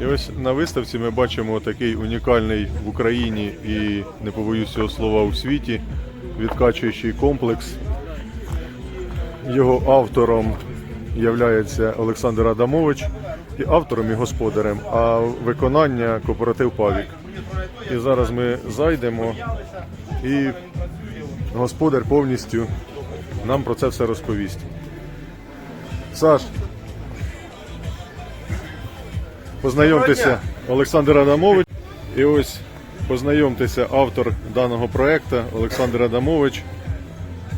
І ось на виставці ми бачимо такий унікальний в Україні і не побоюсь цього слова у світі відкачуючий комплекс. Його автором є Олександр Адамович і автором і господарем, а виконання кооператив Павік. І зараз ми зайдемо і господар повністю нам про це все розповість. Саш, познайомтеся, Олександр Адамович. І ось познайомтеся, автор даного проекту Олександр Адамович.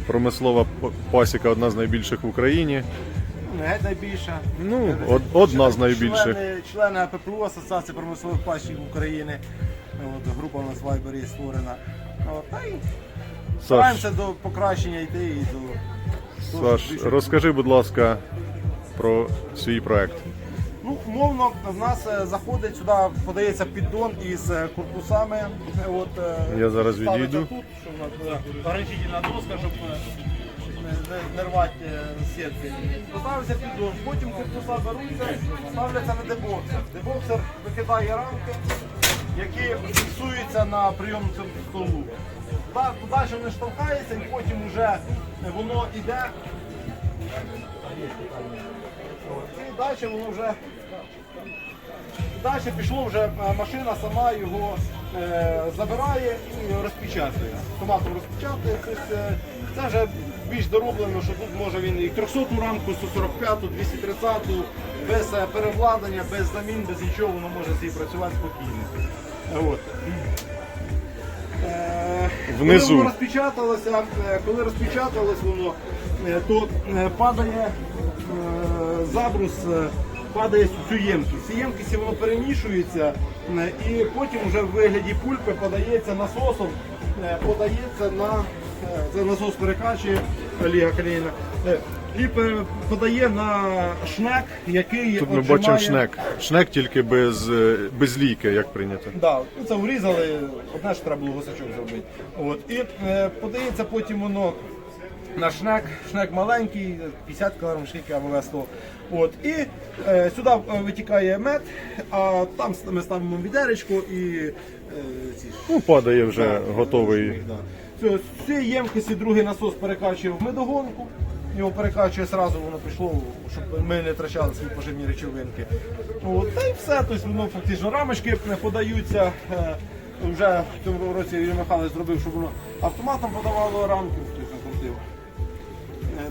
Промислова пасіка одна з найбільших в Україні. Не геть найбільша. Ну, од- одна з найбільших. Члени, члени АППУ, Асоціації промислових пащів України. От, група у нас в Вайбері створена. От, та й Саш, стараємося до покращення йти і до. до Саш, розкажи, будь ласка, про свій проект. Ну, умовно, в нас е, заходить сюди, подається піддон із е, корпусами. От, е, Я зараз відійду. Ограничительна доска, щоб не, не, не рвати сітки. Поставиться піддон, потім корпуса беруться, ставляться на дебоксер. Дебоксер викидає рамки, які фіксуються на прийомну столу. Далі вони штовхаються і потім вже воно йде. І далі воно вже Далі пішло вже е, машина сама його е, забирає і розпечатує. Автоматом розпечатує. Тобто, це вже більш дороблено, що тут може він і 300 рамку, 145, 230, без е, перевладнання, без замін, без нічого, воно може собі працювати спокійно. От. Внизу. Коли воно розпечаталося, коли розпечаталось воно, то падає забрус, е, падає в цю ємкість. Ці ємкісті воно перемішується е, і потім вже в вигляді пульпи подається насосом, е, подається на е, це насос перекачує Оліга Каліна. е, І подає на шнек, який Тут ми отжимає- бачимо шнек. Шнек тільки без, е, без лійки, як прийнято. Да, це врізали, одне ж треба було гусачок зробити. От. І е, подається потім воно на шнек, шнек маленький, 50 кг, скільки або 100. От. І е, сюди е, витікає мед, а там ми ставимо відеречко і е, ці ж. Ну, падає вже готовий. Да. Все, з цієї ємкості другий насос перекачує в медогонку. Його перекачує сразу, воно пішло, щоб ми не втрачали свої поживні речовинки. От, та й все, тобто воно фактично рамочки подаються. е, Вже в цьому році Юрій Михайлович зробив, щоб воно автоматом подавало. Е,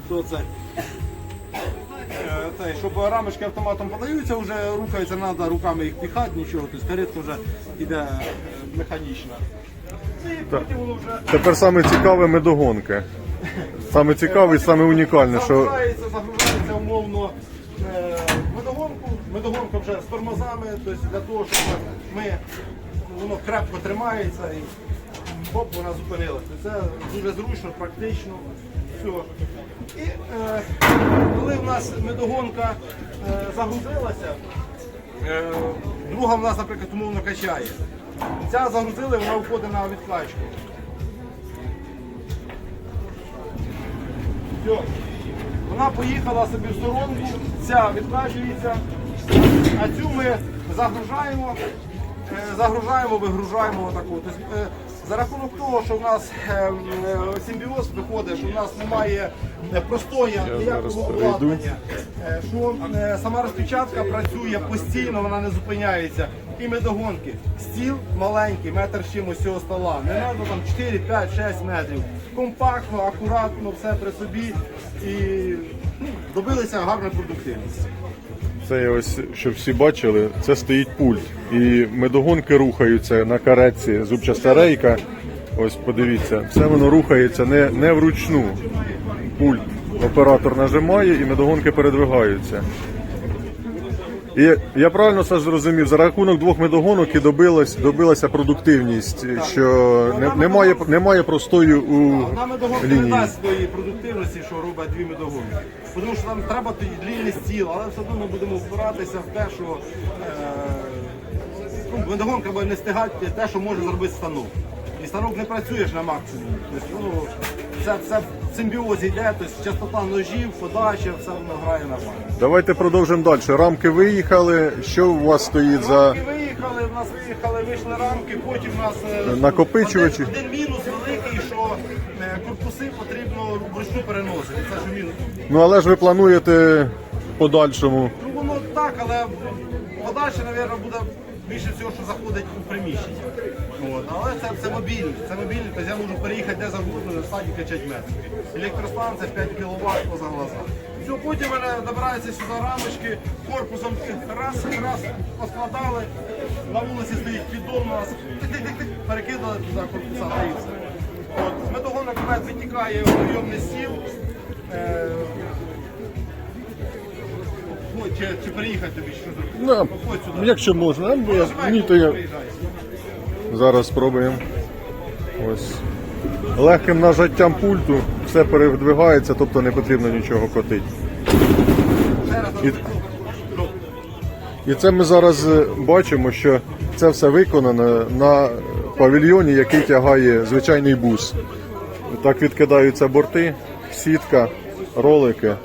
То це. Е, Це, щоб рамочки автоматом подаються, вже рухаються, треба руками їх піхати, нічого, тобто каретка вже йде е, воно вже Тепер саме цікаве медогонки. Саме цікаве і саме унікальне, що Загружається, загружається умовно е, медогонку. Медогонка вже з тормозами, тобто для того, щоб ми, воно крепко тримається і хоп, вона зупинилася. Це дуже зручно, практично. Все. І е, коли в нас медогонка е, загрузилася, е, друга в нас, наприклад, умовно качає. Ця загрузили, вона входить на відкачку. Все. Вона поїхала собі в сторонку, ця відкачується, а цю ми загружаємо, е, загружаємо, вигружаємо отаку. Тобто, е, за рахунок того, що в нас е, е, симбіоз виходить, що в нас немає е, простоя ніякого обладнання, е, що сама розпечатка працює постійно, вона не зупиняється. І медогонки. Стіл маленький, метр з чимось цього стола. Не треба там 4, 5, 6 метрів. Компактно, акуратно, все при собі. І ну, добилися гарної продуктивності. Це ось, щоб всі бачили, це стоїть пульт. І медогонки рухаються на каретці, зубчаста рейка. Ось подивіться, все воно рухається не, не вручну. Пульт. Оператор нажимає і медогонки передвигаються. І я правильно Саш, зрозумів, за рахунок двох медогонок і добилась, добилася продуктивність, що не, немає, немає простою у Одна медогонка не лінії. дасть тої продуктивності, що робить дві медогонки. Тому що нам треба тоді длінний стіл, але все одно ми будемо впиратися в те, що е, ну, медогонка буде не стигати те, що може зробити станок. І станок не працюєш на максимум. Тобто, ну, це все в симбіозі йде, тобто частота ножів, подача, все воно грає нормально. Давайте продовжимо далі. Рамки виїхали. Що у вас стоїть за Рамки виїхали, в нас виїхали, вийшли рамки, потім у нас е, Накопичувачі? Один, один мінус великий, що корпуси потрібно вручну переносити. Це ж мінус. ну але ж ви плануєте подальшому. Ну воно так, але подальше, мабуть, буде більше всього, що заходить у приміщення. От. Але це, це мобільний, це мобільний, тобто я можу переїхати де завгодно, в стаді качати метр. Електростанція 5 кВт поза глаза. Все, потім мене добираються сюди рамочки, корпусом раз, раз, поскладали, на вулиці стоїть піддон нас, тик-тик-тик, перекидали туди корпуса та і все. От, з медогонок мед витікає в прийомний стіл. Е, ну, чи, чи переїхати тобі, що зробити? Ну, Походь сюди. якщо можна, бо я, Нажимай ні, то я приїжджай. зараз спробуємо. Ось. Легким нажаттям пульту все передвигається, тобто не потрібно нічого котити. Ще раз І, і це ми зараз е, бачимо, що це все виконано на павільйоні, який тягає звичайний бус. Так відкидаються борти, сітка, ролики.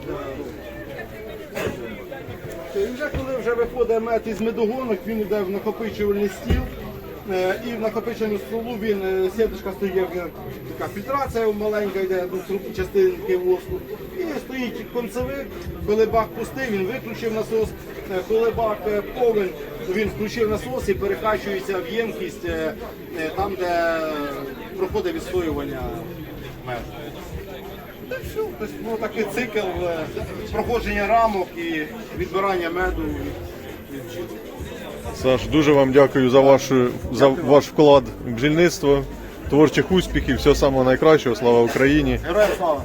Вже коли вже виходить мед із медогонок, він йде в накопичувальний стіл. Е, І в накопичувальному столу він е, сіточка стоїть, е, така фільтрація маленька йде, труб- частинки воску. І стоїть концевик, коли бак пустий, він виключив насос, Е, коли бак е, він включив насос і перекачується в ємкість е, е, там, де проходить відстоювання меду. Та все, тобто, ну, такий цикл е, проходження рамок і відбирання меду. від бджіл. Саш, дуже вам дякую за ваш, за ваш вклад в бджільництво, творчих успіхів, всього самого найкращого, слава Україні. Героям слава!